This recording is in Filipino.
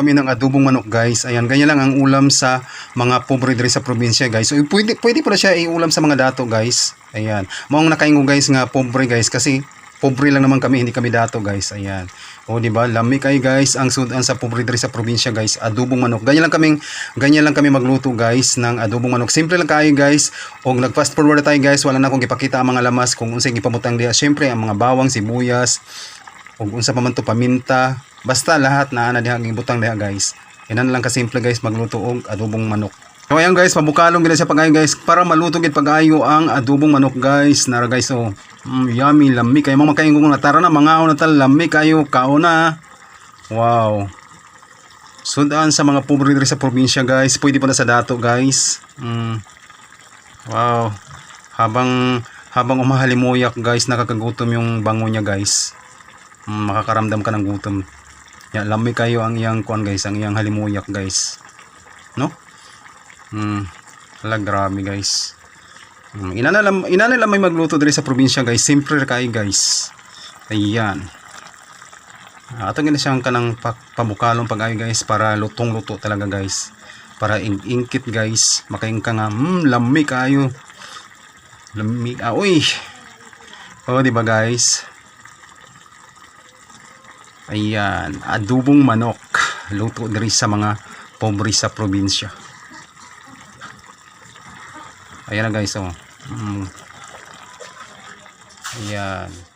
kami ng adobong manok guys. Ayan, ganyan lang ang ulam sa mga pobre diri sa probinsya guys. So pwede pwede pala siya iulam sa mga dato guys. Ayan. Maong nakaingo guys nga pobre guys kasi pobre lang naman kami, hindi kami dato guys. Ayan. O di ba? Lami kay guys ang sudan sa pobre diri sa probinsya guys. Adobong manok. Ganyan lang kaming ganyan lang kami magluto guys ng adobong manok. Simple lang kayo guys. Og nag fast forward tayo guys. Wala na akong gipakita ang mga lamas kung unsay gipamutang diha. Syempre ang mga bawang, sibuyas, ug unsa pa man to paminta basta lahat na ana diha ang ibutang diha guys. Inan lang ka simple guys magluto og adobong manok. So ayan guys pabukalong gid siya pagayo guys para maluto gid pagayo ang adobong manok guys. Nara guys oh. Mm, yummy lami kayo mga makaingon na tara na mga na tal lami kayo kauna wow. Sudan sa mga pobre sa probinsya guys. Pwede pa na sa dato guys. Mm. wow. Habang habang umahalimuyak guys nakakagutom yung bango niya guys. Mm, makakaramdam ka ng gutom. Ya, lami kayo ang iyang kuan guys, ang iyang halimuyak guys. No? Hmm. Hala, grabe guys. Hmm, ina na lang, ina may magluto diri sa probinsya guys. Simple kay guys. Ayan. Ato gina siyang kanang pa, pabukalong pag-ay guys para lutong-luto talaga guys. Para ing ingkit guys. Makain ka nga, hmm, lami kayo. Lami, ah, uy. Oh, di ba guys? Ayan, adubong manok. Luto diri sa mga pobre sa probinsya. Ayan na guys, oh. Mm. Ayan.